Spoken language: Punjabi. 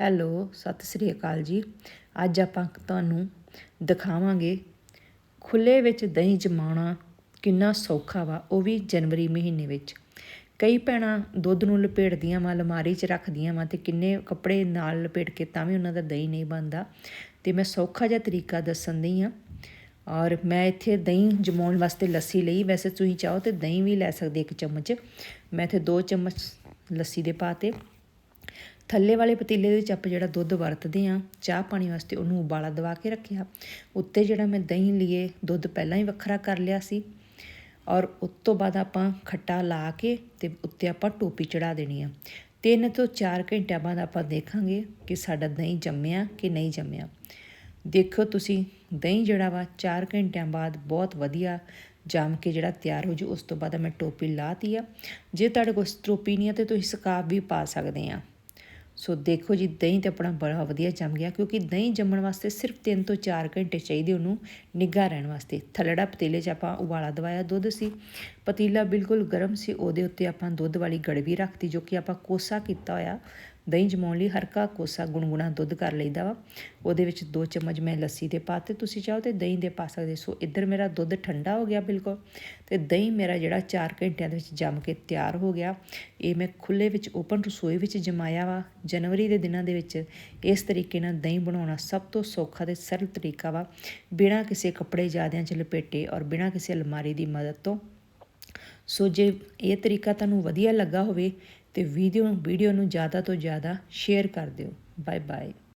ਹੈਲੋ, ਸਤਿ ਸ੍ਰੀ ਅਕਾਲ ਜੀ। ਅੱਜ ਆਪਾਂ ਤੁਹਾਨੂੰ ਦਿਖਾਵਾਂਗੇ ਖੁੱਲੇ ਵਿੱਚ ਦਹੀਂ ਜਮਾਉਣਾ ਕਿੰਨਾ ਸੌਖਾ ਵਾ, ਉਹ ਵੀ ਜਨਵਰੀ ਮਹੀਨੇ ਵਿੱਚ। ਕਈ ਭੈਣਾਂ ਦੁੱਧ ਨੂੰ ਲਪੇਟਦੀਆਂ ਵਾ, ਅਲਮਾਰੀ 'ਚ ਰੱਖਦੀਆਂ ਵਾ ਤੇ ਕਿੰਨੇ ਕੱਪੜੇ ਨਾਲ ਲਪੇਟ ਕੇ ਤਾਂ ਵੀ ਉਹਨਾਂ ਦਾ ਦਹੀਂ ਨਹੀਂ ਬਣਦਾ। ਤੇ ਮੈਂ ਸੌਖਾ ਜਿਹਾ ਤਰੀਕਾ ਦੱਸਣ ਦੀ ਆ। ਔਰ ਮੈਂ ਇੱਥੇ ਦਹੀਂ ਜਮਾਉਣ ਵਾਸਤੇ ਲੱਸੀ ਲਈ, ਵੈਸੇ ਤੁਸੀਂ ਚਾਹੋ ਤੇ ਦਹੀਂ ਵੀ ਲੈ ਸਕਦੇ ਇੱਕ ਚਮਚ। ਮੈਂ ਇੱਥੇ 2 ਚਮਚ ਲੱਸੀ ਦੇ ਪਾਤੇ ਥੱਲੇ ਵਾਲੇ ਪਤੀਲੇ ਦੇ ਵਿੱਚ ਆਪਾਂ ਜਿਹੜਾ ਦੁੱਧ ਵਰਤਦੇ ਆ ਚਾਹ ਪਾਣੀ ਵਾਸਤੇ ਉਹਨੂੰ ਉਬਾਲਾ ਦਵਾ ਕੇ ਰੱਖਿਆ। ਉੱਤੇ ਜਿਹੜਾ ਮੈਂ ਦਹੀਂ ਲਈਏ ਦੁੱਧ ਪਹਿਲਾਂ ਹੀ ਵੱਖਰਾ ਕਰ ਲਿਆ ਸੀ। ਔਰ ਉਸ ਤੋਂ ਬਾਅਦ ਆਪਾਂ ਖੱਟਾ ਲਾ ਕੇ ਤੇ ਉੱਤੇ ਆਪਾਂ ਟੋਪੀ ਚੜਾ ਦੇਣੀ ਆ। ਤਿੰਨ ਤੋਂ 4 ਘੰਟਿਆਂ ਬਾਅਦ ਆਪਾਂ ਦੇਖਾਂਗੇ ਕਿ ਸਾਡਾ ਦਹੀਂ ਜੰਮਿਆ ਕਿ ਨਹੀਂ ਜੰਮਿਆ। ਦੇਖੋ ਤੁਸੀਂ, ਦਹੀਂ ਜਿਹੜਾ ਵਾ 4 ਘੰਟਿਆਂ ਬਾਅਦ ਬਹੁਤ ਵਧੀਆ ਜੰਮ ਕੇ ਜਿਹੜਾ ਤਿਆਰ ਹੋ ਜੂ, ਉਸ ਤੋਂ ਬਾਅਦ ਮੈਂ ਟੋਪੀ ਲਾਤੀ ਆ। ਜੇ ਤੁਹਾਡੇ ਕੋਲ ਟੋਪੀ ਨਹੀਂ ਆ ਤੇ ਤੁਸੀਂ ਸਕਾਫ ਵੀ ਪਾ ਸਕਦੇ ਆ। ਸੋ ਦੇਖੋ ਜੀ, ਦਹੀਂ ਤੇ ਆਪਣਾ ਬੜਾ ਵਧੀਆ ਜੰਮ ਗਿਆ, ਕਿਉਂਕਿ ਦਹੀਂ ਜੰਮਣ ਵਾਸਤੇ ਸਿਰਫ 3 ਤੋਂ 4 ਘੰਟੇ ਚਾਹੀਦੇ ਉਹਨੂੰ ਨਿੱਘਾ ਰਹਿਣ ਵਾਸਤੇ। ਥਲੜਾ ਪਤੀਲੇ 'ਚ ਆਪਾਂ ਉਬਾਲਾ ਦਵਾਇਆ ਦੁੱਧ ਸੀ। ਪਤੀਲਾ ਬਿਲਕੁਲ ਗਰਮ ਸੀ, ਉਹਦੇ ਉੱਤੇ ਆਪਾਂ ਦੁੱਧ ਵਾਲੀ ਗੜਵੀ ਰੱਖਤੀ, ਜੋ ਕਿ ਆਪਾਂ ਕੋਸਾ ਕੀਤਾ ਹੋਇਆ। ਦਹੀਂ ਜਮਾਉਣ ਲਈ ਹਰਕਾ ਕੋਸਾ ਗੁਣਗੁਣਾ ਦੁੱਧ ਕਰ ਲਈਦਾ ਵਾ। ਉਹਦੇ ਵਿੱਚ 2 ਚਮਚ ਮੈਂ ਲੱਸੀ ਦੇ ਪਾਤੇ ਤੁਸੀਂ ਚਾਹੋ ਤੇ ਦਹੀਂ ਦੇ ਪਾ ਸਕਦੇ ਸੋ ਇੱਧਰ ਮੇਰਾ ਦੁੱਧ ਠੰਡਾ ਹੋ ਗਿਆ ਬਿਲਕੁਲ ਤੇ ਦਹੀਂ ਮੇਰਾ ਜਿਹੜਾ 4 ਘੰਟਿਆਂ ਦੇ ਵਿੱਚ ਜੰਮ ਕੇ ਤਿਆਰ ਹੋ ਗਿਆ। ਇਹ ਮੈਂ ਖੁੱਲੇ ਵਿੱਚ ਓਪਨ ਰਸੋਈ ਵਿੱਚ ਜਮਾਇਆ ਵਾ। ਜਨਵਰੀ ਦੇ ਦਿਨਾਂ ਦੇ ਵਿੱਚ ਇਸ ਤਰੀਕੇ ਨਾਲ ਦਹੀਂ ਬਣਾਉਣਾ ਸਭ ਤੋਂ ਸੌਖਾ ਤੇ ਸਰਲ ਤਰੀਕਾ ਵਾ। ਬਿਨਾਂ ਕਿਸੇ ਕੱਪੜੇ ਜ਼ਿਆਦਿਆਂ ਚ ਲਪੇਟੇ ਔਰ ਬਿਨਾਂ ਕਿਸੇ ਅਲਮਾਰੀ ਦੀ ਮਦਦ ਤੋਂ। ਸੋ ਜੇ ਇਹ ਤਰੀਕਾ ਤੁਹਾਨੂੰ ਵਧੀਆ ਲੱਗਾ ਹੋਵੇ ਤੇ ਵੀਡੀਓ ਵੀਡੀਓ ਨੂੰ ਜ਼ਿਆਦਾ ਤੋਂ ਜ਼ਿਆਦਾ ਸ਼ੇਅਰ ਕਰ ਦਿਓ। Bye bye